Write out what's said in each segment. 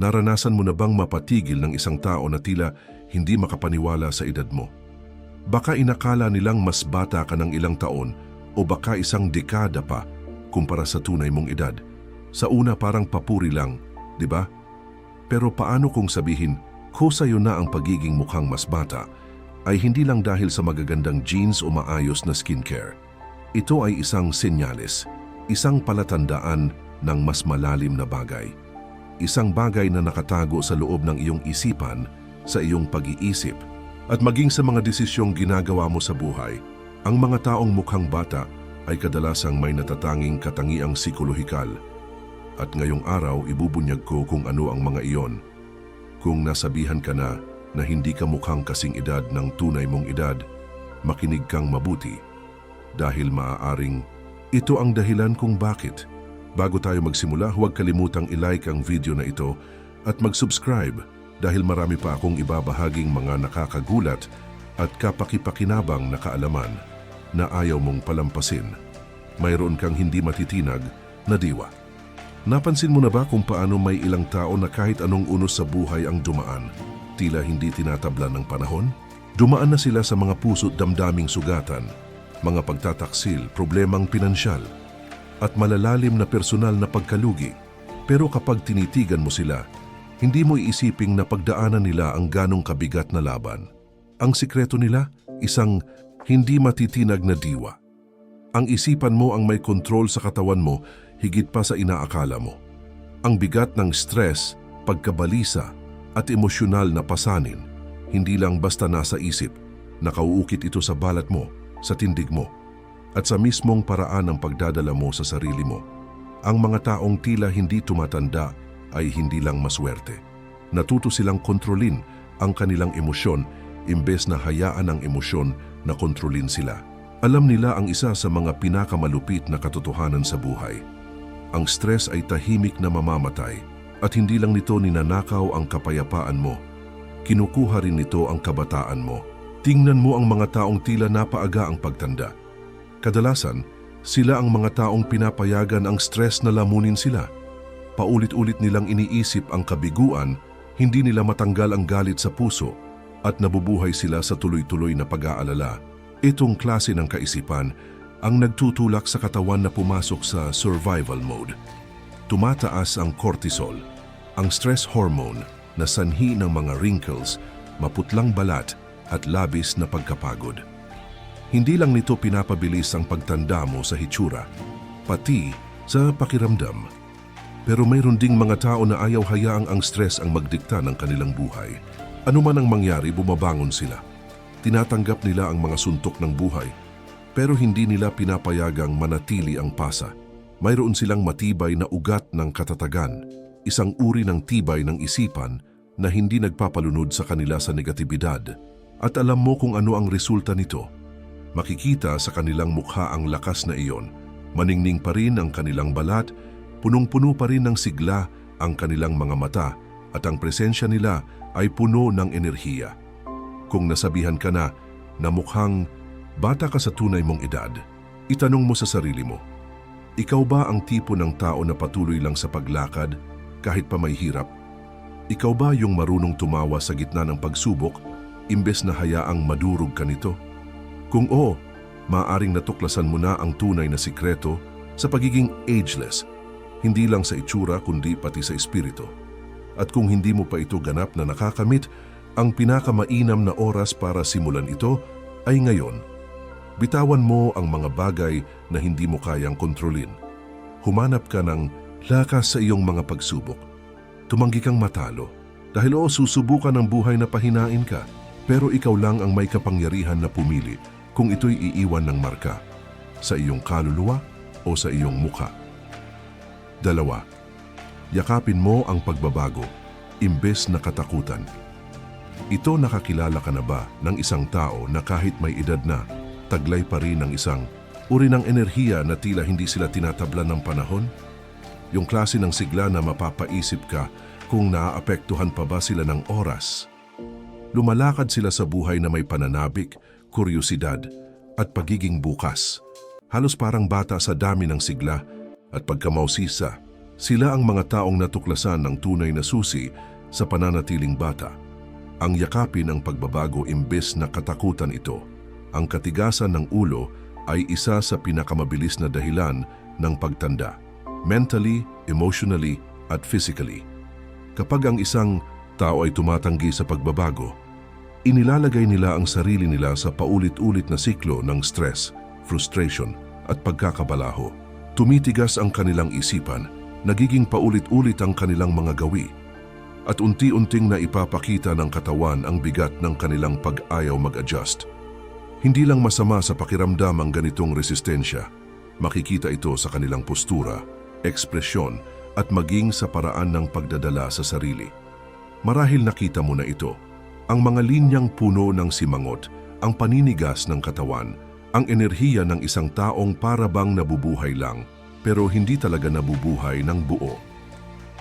Naranasan mo na bang mapatigil ng isang tao na tila hindi makapaniwala sa edad mo? Baka inakala nilang mas bata ka ng ilang taon o baka isang dekada pa kumpara sa tunay mong edad. Sa una parang papuri lang, di ba? Pero paano kung sabihin, ko sa'yo na ang pagiging mukhang mas bata ay hindi lang dahil sa magagandang jeans o maayos na skincare. Ito ay isang senyales, isang palatandaan ng mas malalim na bagay. Isang bagay na nakatago sa loob ng iyong isipan, sa iyong pag-iisip, at maging sa mga desisyong ginagawa mo sa buhay. Ang mga taong mukhang bata ay kadalasang may natatanging katangiang psikolohikal. At ngayong araw, ibubunyag ko kung ano ang mga iyon. Kung nasabihan ka na na hindi ka mukhang kasing edad ng tunay mong edad, makinig kang mabuti. Dahil maaaring ito ang dahilan kung bakit. Bago tayo magsimula, huwag kalimutang ilike ang video na ito at mag-subscribe dahil marami pa akong ibabahaging mga nakakagulat at kapakipakinabang na kaalaman na ayaw mong palampasin. Mayroon kang hindi matitinag na diwa. Napansin mo na ba kung paano may ilang tao na kahit anong unos sa buhay ang dumaan, tila hindi tinatabla ng panahon? Dumaan na sila sa mga puso't damdaming sugatan, mga pagtataksil, problemang pinansyal, at malalalim na personal na pagkalugi. Pero kapag tinitigan mo sila, hindi mo iisiping na pagdaanan nila ang ganong kabigat na laban. Ang sikreto nila, isang hindi matitinag na diwa. Ang isipan mo ang may kontrol sa katawan mo higit pa sa inaakala mo. Ang bigat ng stress, pagkabalisa at emosyonal na pasanin, hindi lang basta nasa isip, nakauukit ito sa balat mo, sa tindig mo, at sa mismong paraan ng pagdadala mo sa sarili mo. Ang mga taong tila hindi tumatanda ay hindi lang maswerte. Natuto silang kontrolin ang kanilang emosyon imbes na hayaan ang emosyon na kontrolin sila. Alam nila ang isa sa mga pinakamalupit na katotohanan sa buhay. Ang stress ay tahimik na mamamatay at hindi lang nito ninanakaw ang kapayapaan mo. Kinukuha rin nito ang kabataan mo. Tingnan mo ang mga taong tila napaaga ang pagtanda. Kadalasan, sila ang mga taong pinapayagan ang stress na lamunin sila. Paulit-ulit nilang iniisip ang kabiguan, hindi nila matanggal ang galit sa puso at nabubuhay sila sa tuloy-tuloy na pag-aalala. Itong klase ng kaisipan ang nagtutulak sa katawan na pumasok sa survival mode. Tumataas ang cortisol, ang stress hormone na sanhi ng mga wrinkles, maputlang balat at labis na pagkapagod. Hindi lang nito pinapabilis ang pagtanda mo sa hitsura, pati sa pakiramdam. Pero mayroon ding mga tao na ayaw hayaang ang stress ang magdikta ng kanilang buhay. Ano man ang mangyari, bumabangon sila. Tinatanggap nila ang mga suntok ng buhay, pero hindi nila pinapayagang manatili ang pasa. Mayroon silang matibay na ugat ng katatagan, isang uri ng tibay ng isipan na hindi nagpapalunod sa kanila sa negatibidad. At alam mo kung ano ang resulta nito. Makikita sa kanilang mukha ang lakas na iyon. Maningning pa rin ang kanilang balat, punong-puno pa rin ng sigla ang kanilang mga mata at ang presensya nila ay puno ng enerhiya. Kung nasabihan ka na na mukhang bata ka sa tunay mong edad, itanong mo sa sarili mo, ikaw ba ang tipo ng tao na patuloy lang sa paglakad kahit pa may hirap? Ikaw ba yung marunong tumawa sa gitna ng pagsubok imbes na hayaang madurog ka nito? Kung oo, maaring natuklasan mo na ang tunay na sikreto sa pagiging ageless, hindi lang sa itsura kundi pati sa espiritu. At kung hindi mo pa ito ganap na nakakamit, ang pinakamainam na oras para simulan ito ay ngayon. Bitawan mo ang mga bagay na hindi mo kayang kontrolin. Humanap ka ng lakas sa iyong mga pagsubok. Tumanggi kang matalo dahil oo susubukan ng buhay na pahinain ka pero ikaw lang ang may kapangyarihan na pumili kung ito'y iiwan ng marka sa iyong kaluluwa o sa iyong mukha. Dalawa, yakapin mo ang pagbabago imbes na katakutan. Ito nakakilala ka na ba ng isang tao na kahit may edad na, taglay pa rin ng isang uri ng enerhiya na tila hindi sila tinatablan ng panahon? Yung klase ng sigla na mapapaisip ka kung naaapektuhan pa ba sila ng oras. Lumalakad sila sa buhay na may pananabik, kuryosidad at pagiging bukas. Halos parang bata sa dami ng sigla at pagkamausisa Sila ang mga taong natuklasan ng tunay na susi sa pananatiling bata. Ang yakapin ang pagbabago imbes na katakutan ito. Ang katigasan ng ulo ay isa sa pinakamabilis na dahilan ng pagtanda. Mentally, emotionally, at physically. Kapag ang isang tao ay tumatanggi sa pagbabago, inilalagay nila ang sarili nila sa paulit-ulit na siklo ng stress, frustration, at pagkakabalaho. Tumitigas ang kanilang isipan, nagiging paulit-ulit ang kanilang mga gawi, at unti-unting na ipapakita ng katawan ang bigat ng kanilang pag-ayaw mag-adjust. Hindi lang masama sa pakiramdam ang ganitong resistensya. Makikita ito sa kanilang postura, ekspresyon, at maging sa paraan ng pagdadala sa sarili. Marahil nakita mo na ito. Ang mga linyang puno ng simangot, ang paninigas ng katawan, ang enerhiya ng isang taong para bang nabubuhay lang, pero hindi talaga nabubuhay ng buo.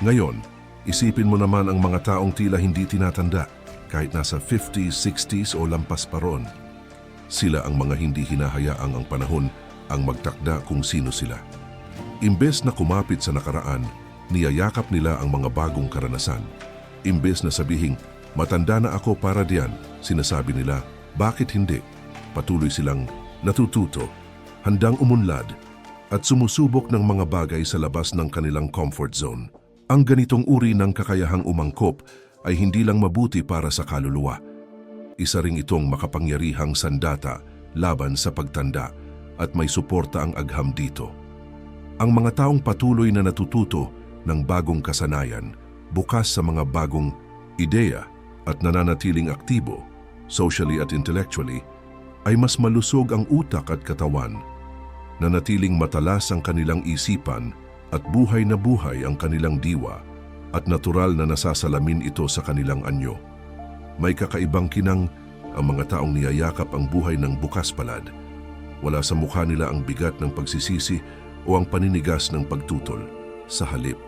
Ngayon, isipin mo naman ang mga taong tila hindi tinatanda, kahit nasa 50s, 60s o lampas pa ron. Sila ang mga hindi hinahayaang ang panahon ang magtakda kung sino sila. Imbes na kumapit sa nakaraan, niyayakap nila ang mga bagong karanasan. Imbes na sabihing, matanda na ako para diyan, sinasabi nila, bakit hindi? Patuloy silang natututo, handang umunlad, at sumusubok ng mga bagay sa labas ng kanilang comfort zone. Ang ganitong uri ng kakayahang umangkop ay hindi lang mabuti para sa kaluluwa. Isa ring itong makapangyarihang sandata laban sa pagtanda at may suporta ang agham dito. Ang mga taong patuloy na natututo ng bagong kasanayan, bukas sa mga bagong ideya at nananatiling aktibo, socially at intellectually, ay mas malusog ang utak at katawan, nanatiling matalas ang kanilang isipan at buhay na buhay ang kanilang diwa at natural na nasasalamin ito sa kanilang anyo. May kakaibang kinang ang mga taong niyayakap ang buhay ng bukas palad. Wala sa mukha nila ang bigat ng pagsisisi o ang paninigas ng pagtutol. Sa halip,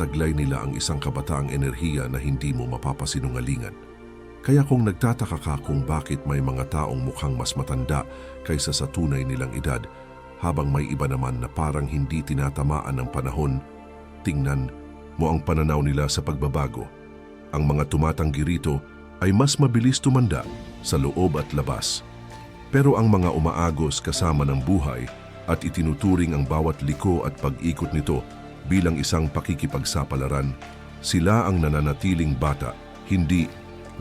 taglay nila ang isang kabataang enerhiya na hindi mo mapapasinungalingan. Kaya kung nagtataka ka kung bakit may mga taong mukhang mas matanda kaysa sa tunay nilang edad, habang may iba naman na parang hindi tinatamaan ng panahon, tingnan mo ang pananaw nila sa pagbabago. Ang mga tumatanggi rito ay mas mabilis tumanda sa loob at labas. Pero ang mga umaagos kasama ng buhay at itinuturing ang bawat liko at pag-ikot nito bilang isang pakikipagsapalaran, sila ang nananatiling bata, hindi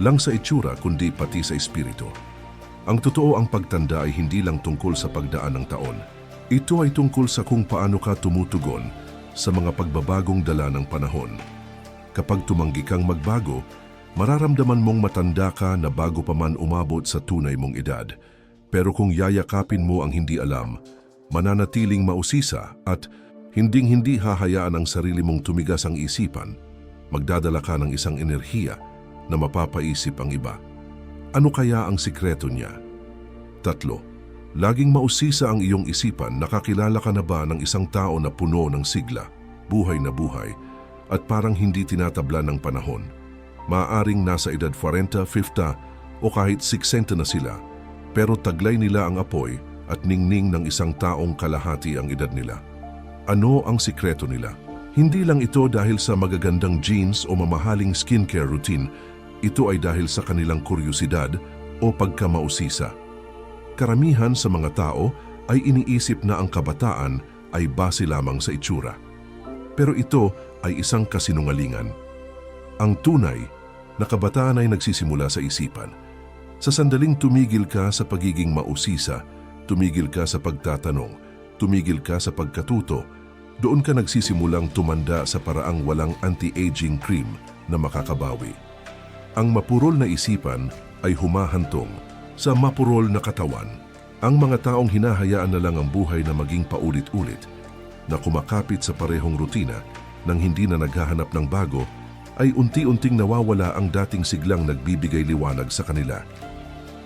lang sa itsura kundi pati sa espiritu. Ang totoo ang pagtanda ay hindi lang tungkol sa pagdaan ng taon. Ito ay tungkol sa kung paano ka tumutugon sa mga pagbabagong dala ng panahon. Kapag tumanggi kang magbago, mararamdaman mong matanda ka na bago pa man umabot sa tunay mong edad. Pero kung yayakapin mo ang hindi alam, mananatiling mausisa at hinding-hindi hahayaan ang sarili mong tumigas ang isipan, magdadala ka ng isang enerhiya na mapapaisip ang iba. Ano kaya ang sikreto niya? Tatlo, laging mausisa ang iyong isipan, nakakilala ka na ba ng isang tao na puno ng sigla, buhay na buhay, at parang hindi tinatabla ng panahon. Maaring nasa edad 40, 50 o kahit 60 na sila, pero taglay nila ang apoy at ningning ng isang taong kalahati ang edad nila. Ano ang sikreto nila? Hindi lang ito dahil sa magagandang jeans o mamahaling skincare routine, ito ay dahil sa kanilang kuryosidad o pagkamausisa. Karamihan sa mga tao ay iniisip na ang kabataan ay base lamang sa itsura. Pero ito ay isang kasinungalingan. Ang tunay na kabataan ay nagsisimula sa isipan. Sa sandaling tumigil ka sa pagiging mausisa, tumigil ka sa pagtatanong, tumigil ka sa pagkatuto, doon ka nagsisimulang tumanda sa paraang walang anti-aging cream na makakabawi. Ang mapurol na isipan ay humahantong sa mapurol na katawan. Ang mga taong hinahayaan na lang ang buhay na maging paulit-ulit, na kumakapit sa parehong rutina nang hindi na naghahanap ng bago, ay unti-unting nawawala ang dating siglang nagbibigay liwanag sa kanila.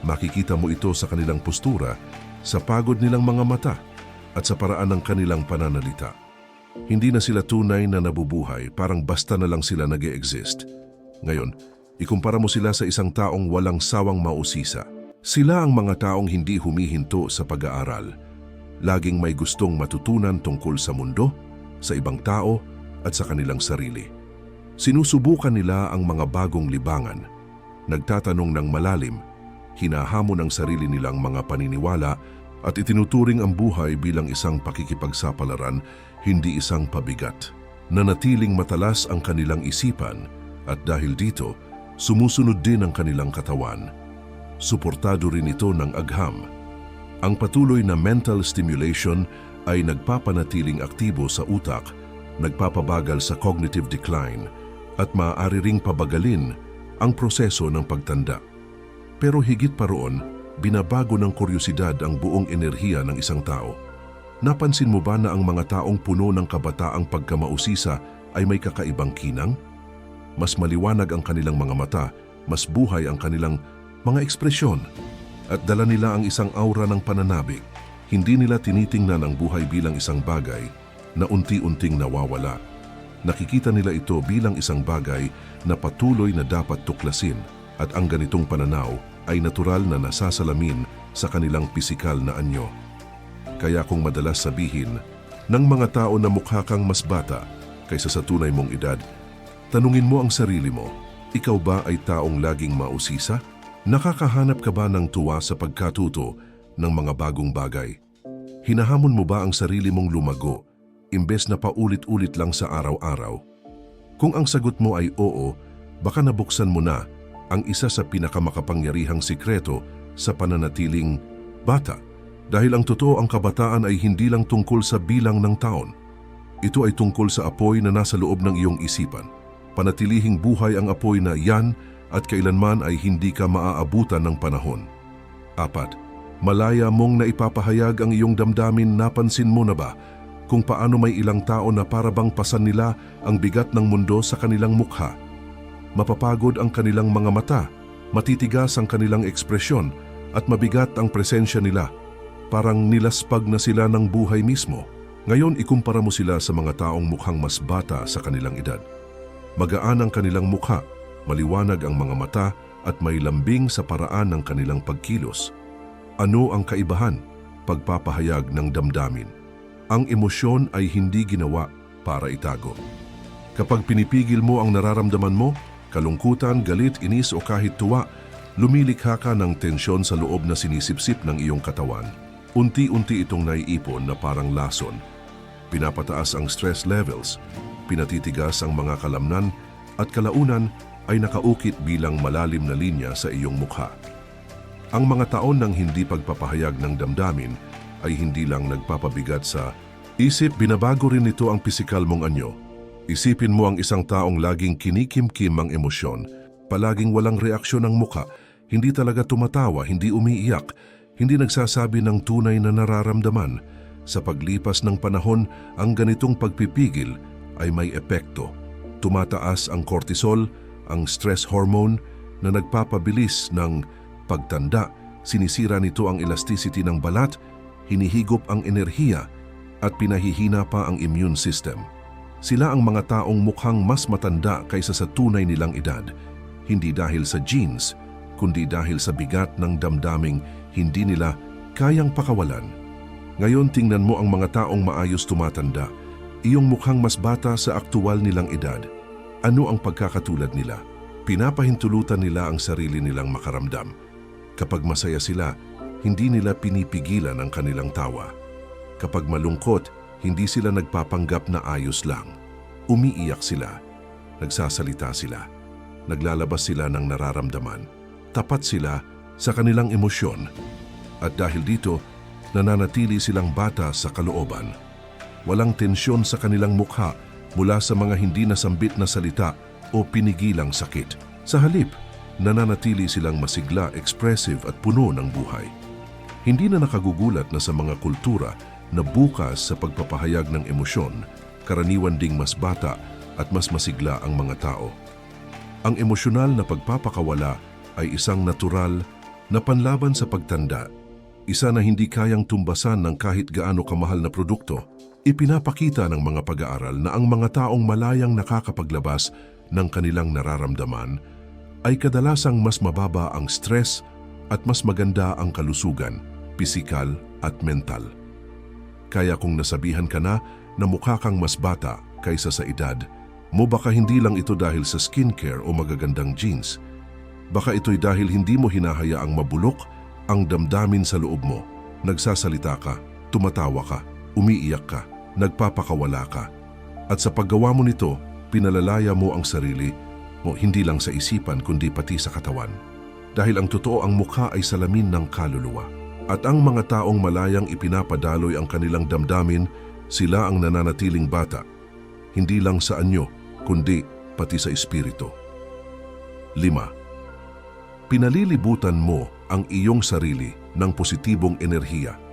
Makikita mo ito sa kanilang postura, sa pagod nilang mga mata, at sa paraan ng kanilang pananalita. Hindi na sila tunay na nabubuhay, parang basta na lang sila nag exist Ngayon, ikumpara mo sila sa isang taong walang sawang mausisa. Sila ang mga taong hindi humihinto sa pag-aaral. Laging may gustong matutunan tungkol sa mundo, sa ibang tao, at sa kanilang sarili. Sinusubukan nila ang mga bagong libangan, nagtatanong ng malalim, hinahamon ang sarili nilang mga paniniwala at itinuturing ang buhay bilang isang pakikipagsapalaran, hindi isang pabigat. Nanatiling matalas ang kanilang isipan at dahil dito, sumusunod din ang kanilang katawan. Suportado rin ito ng agham. Ang patuloy na mental stimulation ay nagpapanatiling aktibo sa utak, nagpapabagal sa cognitive decline, at maaari ring pabagalin ang proseso ng pagtanda. Pero higit pa roon, binabago ng kuryosidad ang buong enerhiya ng isang tao. Napansin mo ba na ang mga taong puno ng kabataang pagkamausisa ay may kakaibang kinang? Mas maliwanag ang kanilang mga mata, mas buhay ang kanilang mga ekspresyon, at dala nila ang isang aura ng pananabik. Hindi nila tinitingnan ang buhay bilang isang bagay na unti-unting nawawala. Nakikita nila ito bilang isang bagay na patuloy na dapat tuklasin at ang ganitong pananaw ay natural na nasasalamin sa kanilang pisikal na anyo. Kaya kung madalas sabihin ng mga tao na mukha kang mas bata kaysa sa tunay mong edad, tanungin mo ang sarili mo, ikaw ba ay taong laging mausisa? Nakakahanap ka ba ng tuwa sa pagkatuto ng mga bagong bagay? Hinahamon mo ba ang sarili mong lumago imbes na paulit-ulit lang sa araw-araw? Kung ang sagot mo ay oo, baka nabuksan mo na ang isa sa pinakamakapangyarihang sikreto sa pananatiling bata. Dahil ang totoo ang kabataan ay hindi lang tungkol sa bilang ng taon. Ito ay tungkol sa apoy na nasa loob ng iyong isipan. Panatilihing buhay ang apoy na yan at kailanman ay hindi ka maaabutan ng panahon. Apat, malaya mong naipapahayag ang iyong damdamin napansin mo na ba kung paano may ilang tao na parabang pasan nila ang bigat ng mundo sa kanilang mukha. Mapapagod ang kanilang mga mata, matitigas ang kanilang ekspresyon at mabigat ang presensya nila. Parang nilaspag na sila ng buhay mismo. Ngayon ikumpara mo sila sa mga taong mukhang mas bata sa kanilang edad. Magaan ang kanilang mukha, maliwanag ang mga mata at may lambing sa paraan ng kanilang pagkilos. Ano ang kaibahan? Pagpapahayag ng damdamin. Ang emosyon ay hindi ginawa para itago. Kapag pinipigil mo ang nararamdaman mo, kalungkutan, galit, inis o kahit tuwa, lumilikha ka ng tensyon sa loob na sinisipsip ng iyong katawan. Unti-unti itong naiipon na parang lason. Pinapataas ang stress levels, pinatitigas ang mga kalamnan at kalaunan ay nakaukit bilang malalim na linya sa iyong mukha. Ang mga taon ng hindi pagpapahayag ng damdamin ay hindi lang nagpapabigat sa isip, binabago rin nito ang pisikal mong anyo. Isipin mo ang isang taong laging kinikimkim ang emosyon, palaging walang reaksyon ng mukha, hindi talaga tumatawa, hindi umiiyak, hindi nagsasabi ng tunay na nararamdaman. Sa paglipas ng panahon, ang ganitong pagpipigil ay may epekto. Tumataas ang cortisol, ang stress hormone na nagpapabilis ng pagtanda, sinisira nito ang elasticity ng balat, hinihigop ang enerhiya at pinahihina pa ang immune system. Sila ang mga taong mukhang mas matanda kaysa sa tunay nilang edad, hindi dahil sa genes, kundi dahil sa bigat ng damdaming hindi nila kayang pakawalan. Ngayon tingnan mo ang mga taong maayos tumatanda, iyong mukhang mas bata sa aktual nilang edad. Ano ang pagkakatulad nila? Pinapahintulutan nila ang sarili nilang makaramdam. Kapag masaya sila, hindi nila pinipigilan ang kanilang tawa. Kapag malungkot, hindi sila nagpapanggap na ayos lang. Umiiyak sila, nagsasalita sila, naglalabas sila ng nararamdaman. Tapat sila sa kanilang emosyon at dahil dito, nananatili silang bata sa kalooban. Walang tensyon sa kanilang mukha mula sa mga hindi nasambit na salita o pinigilang sakit. Sa halip, nananatili silang masigla, expressive at puno ng buhay. Hindi na nakagugulat na sa mga kultura na bukas sa pagpapahayag ng emosyon, karaniwan ding mas bata at mas masigla ang mga tao. Ang emosyonal na pagpapakawala ay isang natural na panlaban sa pagtanda, isa na hindi kayang tumbasan ng kahit gaano kamahal na produkto. Ipinapakita ng mga pag-aaral na ang mga taong malayang nakakapaglabas ng kanilang nararamdaman ay kadalasang mas mababa ang stress at mas maganda ang kalusugan, pisikal at mental. Kaya kung nasabihan ka na na mukha kang mas bata kaysa sa edad, mo baka hindi lang ito dahil sa skincare o magagandang jeans. Baka ito'y dahil hindi mo hinahayaang mabulok ang damdamin sa loob mo. Nagsasalita ka, tumatawa ka, umiiyak ka, nagpapakawala ka. At sa paggawa mo nito, pinalalaya mo ang sarili mo hindi lang sa isipan kundi pati sa katawan. Dahil ang totoo ang mukha ay salamin ng kaluluwa. At ang mga taong malayang ipinapadaloy ang kanilang damdamin, sila ang nananatiling bata. Hindi lang sa anyo, kundi pati sa espiritu. 5. Pinalilibutan mo ang iyong sarili ng positibong enerhiya.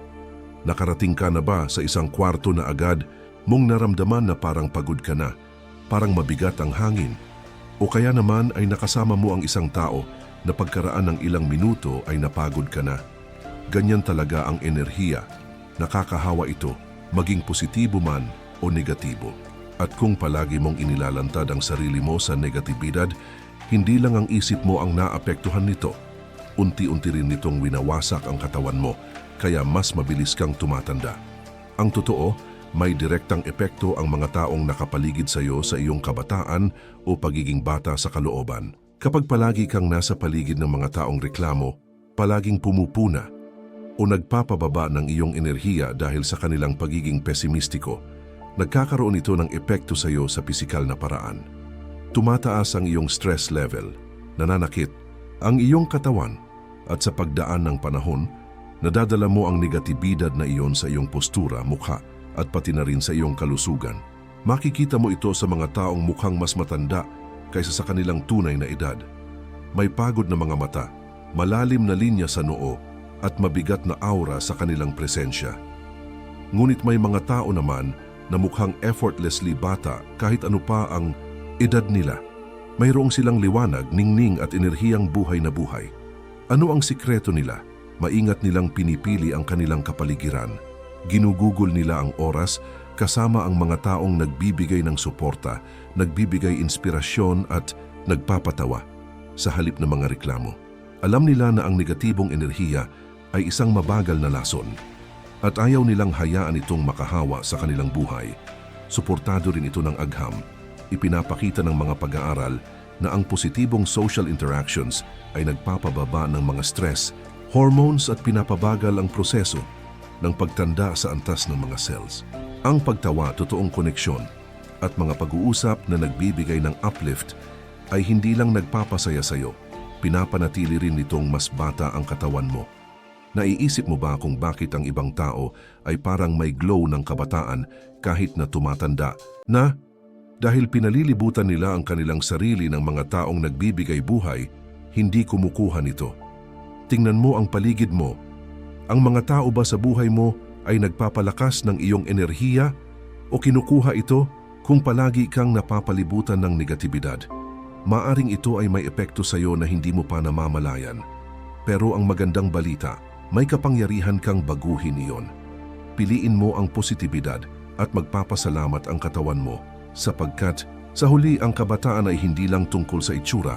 Nakarating ka na ba sa isang kwarto na agad mong naramdaman na parang pagod ka na, parang mabigat ang hangin, o kaya naman ay nakasama mo ang isang tao na pagkaraan ng ilang minuto ay napagod ka na. Ganyan talaga ang enerhiya. Nakakahawa ito, maging positibo man o negatibo. At kung palagi mong inilalantad ang sarili mo sa negatibidad, hindi lang ang isip mo ang naapektuhan nito. Unti-unti rin nitong winawasak ang katawan mo, kaya mas mabilis kang tumatanda. Ang totoo, may direktang epekto ang mga taong nakapaligid sa iyo sa iyong kabataan o pagiging bata sa kalooban. Kapag palagi kang nasa paligid ng mga taong reklamo, palaging pumupuna, o nagpapababa ng iyong enerhiya dahil sa kanilang pagiging pesimistiko, nagkakaroon ito ng epekto sa iyo sa pisikal na paraan. Tumataas ang iyong stress level, nananakit ang iyong katawan at sa pagdaan ng panahon, nadadala mo ang negatibidad na iyon sa iyong postura, mukha at pati na rin sa iyong kalusugan. Makikita mo ito sa mga taong mukhang mas matanda kaysa sa kanilang tunay na edad. May pagod na mga mata, malalim na linya sa noo at mabigat na aura sa kanilang presensya. Ngunit may mga tao naman na mukhang effortlessly bata kahit ano pa ang edad nila. Mayroong silang liwanag, ningning at enerhiyang buhay na buhay. Ano ang sikreto nila? Maingat nilang pinipili ang kanilang kapaligiran. Ginugugol nila ang oras kasama ang mga taong nagbibigay ng suporta, nagbibigay inspirasyon at nagpapatawa sa halip ng mga reklamo. Alam nila na ang negatibong enerhiya ay isang mabagal na lason at ayaw nilang hayaan itong makahawa sa kanilang buhay. Suportado rin ito ng agham. Ipinapakita ng mga pag-aaral na ang positibong social interactions ay nagpapababa ng mga stress, hormones at pinapabagal ang proseso ng pagtanda sa antas ng mga cells. Ang pagtawa, totoong koneksyon at mga pag-uusap na nagbibigay ng uplift ay hindi lang nagpapasaya sa iyo, pinapanatili rin nitong mas bata ang katawan mo. Naiisip mo ba kung bakit ang ibang tao ay parang may glow ng kabataan kahit na tumatanda na dahil pinalilibutan nila ang kanilang sarili ng mga taong nagbibigay buhay, hindi kumukuha nito. Tingnan mo ang paligid mo. Ang mga tao ba sa buhay mo ay nagpapalakas ng iyong enerhiya o kinukuha ito kung palagi kang napapalibutan ng negatibidad? Maaring ito ay may epekto sa iyo na hindi mo pa namamalayan. Pero ang magandang balita, may kapangyarihan kang baguhin iyon. Piliin mo ang positibidad at magpapasalamat ang katawan mo sapagkat sa huli ang kabataan ay hindi lang tungkol sa itsura,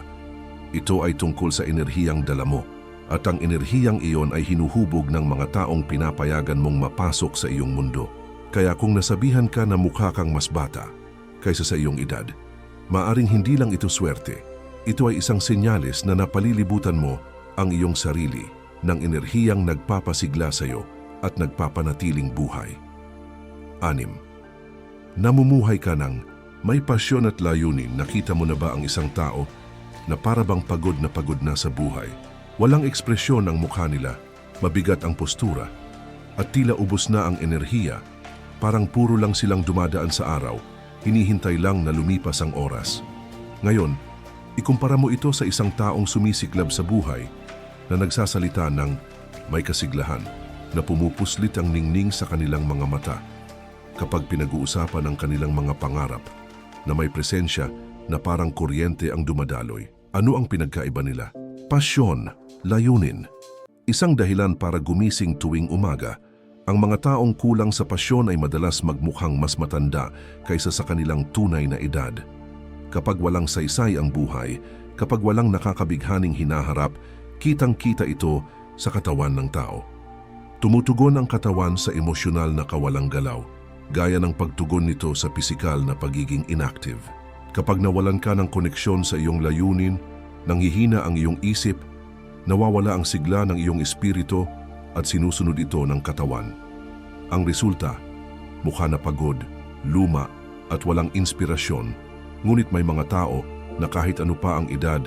ito ay tungkol sa enerhiyang dala mo at ang enerhiyang iyon ay hinuhubog ng mga taong pinapayagan mong mapasok sa iyong mundo. Kaya kung nasabihan ka na mukha kang mas bata kaysa sa iyong edad, maaring hindi lang ito swerte. Ito ay isang senyales na napalilibutan mo ang iyong sarili ng enerhiyang nagpapasigla sa iyo at nagpapanatiling buhay. Anim. Namumuhay ka ng may pasyon at layunin. Nakita mo na ba ang isang tao na para bang pagod na pagod na sa buhay? Walang ekspresyon ang mukha nila, mabigat ang postura, at tila ubos na ang enerhiya. Parang puro lang silang dumadaan sa araw, hinihintay lang na lumipas ang oras. Ngayon, ikumpara mo ito sa isang taong sumisiklab sa buhay na nagsasalita ng may kasiglahan na pumupuslit ang ningning sa kanilang mga mata kapag pinag-uusapan ang kanilang mga pangarap na may presensya na parang kuryente ang dumadaloy. Ano ang pinagkaiba nila? Pasyon, layunin. Isang dahilan para gumising tuwing umaga. Ang mga taong kulang sa pasyon ay madalas magmukhang mas matanda kaysa sa kanilang tunay na edad. Kapag walang saysay ang buhay, kapag walang nakakabighaning hinaharap, kitang-kita ito sa katawan ng tao. Tumutugon ang katawan sa emosyonal na kawalang galaw gaya ng pagtugon nito sa pisikal na pagiging inactive. Kapag nawalan ka ng koneksyon sa iyong layunin, nanghihina ang iyong isip, nawawala ang sigla ng iyong espiritu at sinusunod ito ng katawan. Ang resulta, mukha na pagod, luma at walang inspirasyon, ngunit may mga tao na kahit ano pa ang edad,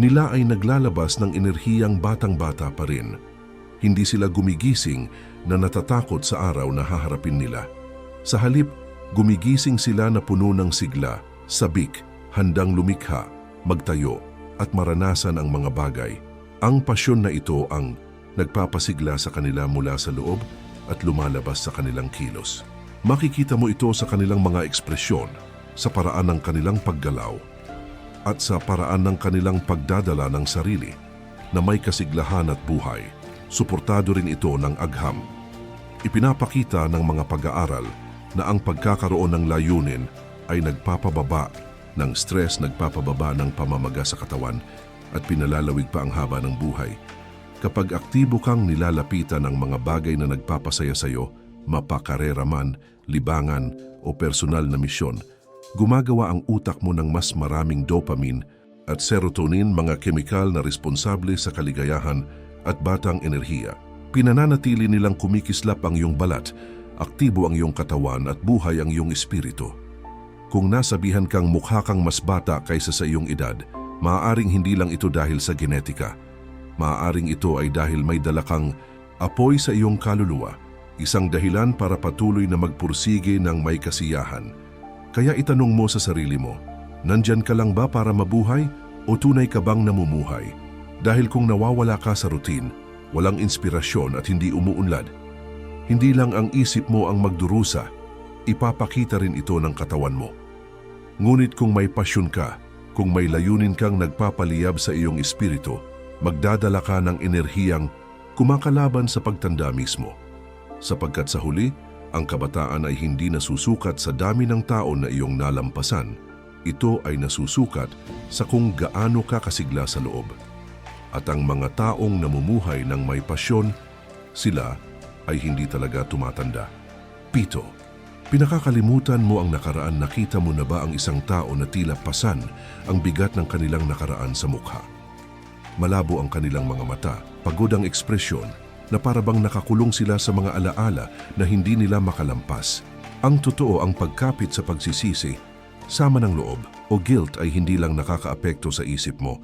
nila ay naglalabas ng enerhiyang batang-bata pa rin. Hindi sila gumigising na natatakot sa araw na haharapin nila. Sa halip, gumigising sila na puno ng sigla, sabik, handang lumikha, magtayo at maranasan ang mga bagay. Ang pasyon na ito ang nagpapasigla sa kanila mula sa loob at lumalabas sa kanilang kilos. Makikita mo ito sa kanilang mga ekspresyon, sa paraan ng kanilang paggalaw, at sa paraan ng kanilang pagdadala ng sarili na may kasiglahan at buhay. Suportado rin ito ng agham. Ipinapakita ng mga pag-aaral na ang pagkakaroon ng layunin ay nagpapababa ng stress, nagpapababa ng pamamaga sa katawan at pinalalawig pa ang haba ng buhay. Kapag aktibo kang nilalapitan ng mga bagay na nagpapasaya sa iyo, mapakarera man, libangan o personal na misyon, gumagawa ang utak mo ng mas maraming dopamine at serotonin, mga kemikal na responsable sa kaligayahan at batang enerhiya. Pinananatili nilang kumikislap ang iyong balat, aktibo ang iyong katawan at buhay ang iyong espiritu. Kung nasabihan kang mukha kang mas bata kaysa sa iyong edad, maaaring hindi lang ito dahil sa genetika. Maaaring ito ay dahil may dala kang apoy sa iyong kaluluwa, isang dahilan para patuloy na magpursige ng may kasiyahan. Kaya itanong mo sa sarili mo, nandyan ka lang ba para mabuhay o tunay ka bang namumuhay? Dahil kung nawawala ka sa routine, walang inspirasyon at hindi umuunlad, hindi lang ang isip mo ang magdurusa, ipapakita rin ito ng katawan mo. Ngunit kung may pasyon ka, kung may layunin kang nagpapaliyab sa iyong espiritu, magdadala ka ng enerhiyang kumakalaban sa pagtanda mismo. Sapagkat sa huli, ang kabataan ay hindi nasusukat sa dami ng tao na iyong nalampasan. Ito ay nasusukat sa kung gaano ka kasigla sa loob. At ang mga taong namumuhay ng may pasyon, sila ay hindi talaga tumatanda. Pito, pinakakalimutan mo ang nakaraan nakita mo na ba ang isang tao na tila pasan ang bigat ng kanilang nakaraan sa mukha. Malabo ang kanilang mga mata, pagod ang ekspresyon, na parabang nakakulong sila sa mga alaala na hindi nila makalampas. Ang totoo ang pagkapit sa pagsisisi, sama ng loob o guilt ay hindi lang nakakaapekto sa isip mo.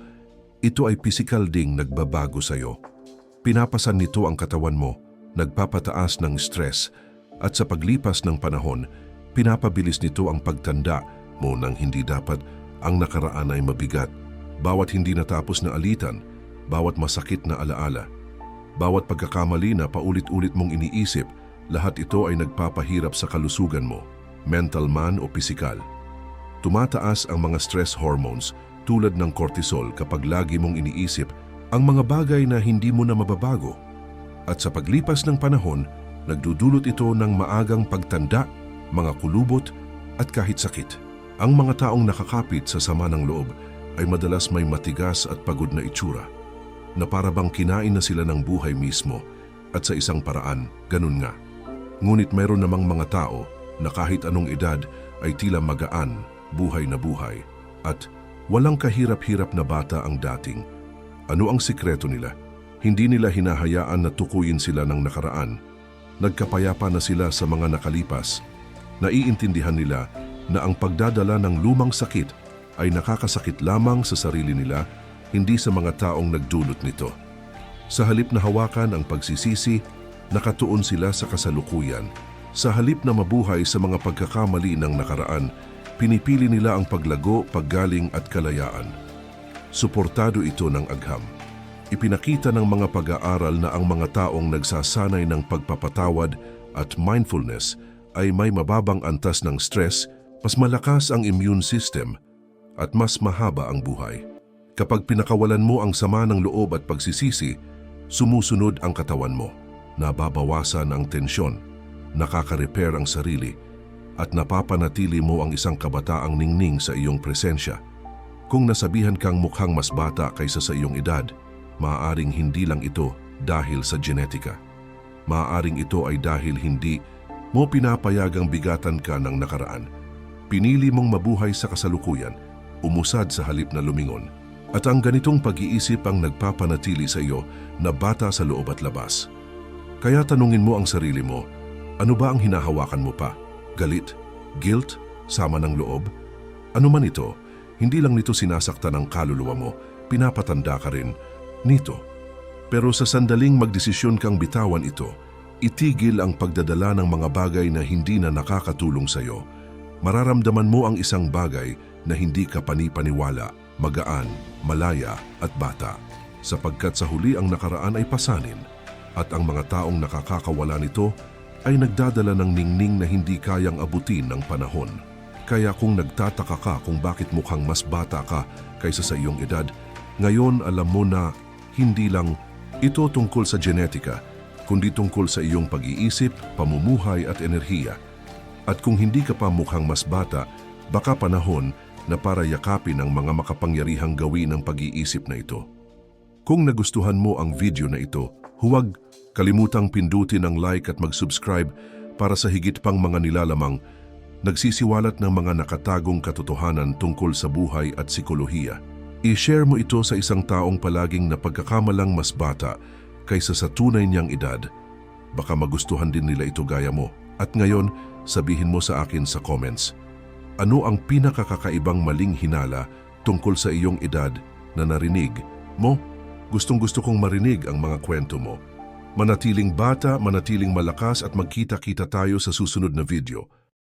Ito ay pisikal ding nagbabago sa iyo. Pinapasan nito ang katawan mo nagpapataas ng stress at sa paglipas ng panahon, pinapabilis nito ang pagtanda mo nang hindi dapat ang nakaraan ay mabigat. Bawat hindi natapos na alitan, bawat masakit na alaala, bawat pagkakamali na paulit-ulit mong iniisip, lahat ito ay nagpapahirap sa kalusugan mo, mental man o pisikal. Tumataas ang mga stress hormones tulad ng cortisol kapag lagi mong iniisip ang mga bagay na hindi mo na mababago at sa paglipas ng panahon, nagdudulot ito ng maagang pagtanda, mga kulubot at kahit sakit. Ang mga taong nakakapit sa sama ng loob ay madalas may matigas at pagod na itsura, na parabang kinain na sila ng buhay mismo at sa isang paraan, ganun nga. Ngunit mayroon namang mga tao na kahit anong edad ay tila magaan, buhay na buhay, at walang kahirap-hirap na bata ang dating. Ano ang sikreto nila? Hindi nila hinahayaan na tukuyin sila ng nakaraan. Nagkapayapa na sila sa mga nakalipas. Naiintindihan nila na ang pagdadala ng lumang sakit ay nakakasakit lamang sa sarili nila, hindi sa mga taong nagdulot nito. Sa halip na hawakan ang pagsisisi, nakatuon sila sa kasalukuyan. Sa halip na mabuhay sa mga pagkakamali ng nakaraan, pinipili nila ang paglago, paggaling at kalayaan. Suportado ito ng agham. Ipinakita ng mga pag-aaral na ang mga taong nagsasanay ng pagpapatawad at mindfulness ay may mababang antas ng stress, mas malakas ang immune system at mas mahaba ang buhay. Kapag pinakawalan mo ang sama ng loob at pagsisisi, sumusunod ang katawan mo, nababawasan ang tensyon, nakaka-repair ang sarili, at napapanatili mo ang isang kabataang ningning sa iyong presensya. Kung nasabihan kang mukhang mas bata kaysa sa iyong edad, Maaaring hindi lang ito dahil sa genetika. Maaaring ito ay dahil hindi mo pinapayagang bigatan ka ng nakaraan. Pinili mong mabuhay sa kasalukuyan, umusad sa halip na lumingon. At ang ganitong pag-iisip ang nagpapanatili sa iyo na bata sa loob at labas. Kaya tanungin mo ang sarili mo, ano ba ang hinahawakan mo pa? Galit? Guilt? Sama ng loob? Ano man ito, hindi lang nito sinasaktan ang kaluluwa mo, pinapatanda ka rin nito. Pero sa sandaling magdesisyon kang bitawan ito, itigil ang pagdadala ng mga bagay na hindi na nakakatulong sa iyo. Mararamdaman mo ang isang bagay na hindi ka panipaniwala, magaan, malaya at bata. Sapagkat sa huli ang nakaraan ay pasanin at ang mga taong nakakakawala nito ay nagdadala ng ningning na hindi kayang abutin ng panahon. Kaya kung nagtataka ka kung bakit mukhang mas bata ka kaysa sa iyong edad, ngayon alam mo na hindi lang ito tungkol sa genetika, kundi tungkol sa iyong pag-iisip, pamumuhay at enerhiya. At kung hindi ka pa mukhang mas bata, baka panahon na para yakapin ang mga makapangyarihang gawin ng pag-iisip na ito. Kung nagustuhan mo ang video na ito, huwag kalimutang pindutin ang like at mag-subscribe para sa higit pang mga nilalamang nagsisiwalat ng mga nakatagong katotohanan tungkol sa buhay at sikolohiya. I-share mo ito sa isang taong palaging napagkakamalang mas bata kaysa sa tunay niyang edad. Baka magustuhan din nila ito gaya mo. At ngayon, sabihin mo sa akin sa comments, ano ang pinakakakaibang maling hinala tungkol sa iyong edad na narinig mo? Gustong gusto kong marinig ang mga kwento mo. Manatiling bata, manatiling malakas at magkita-kita tayo sa susunod na video.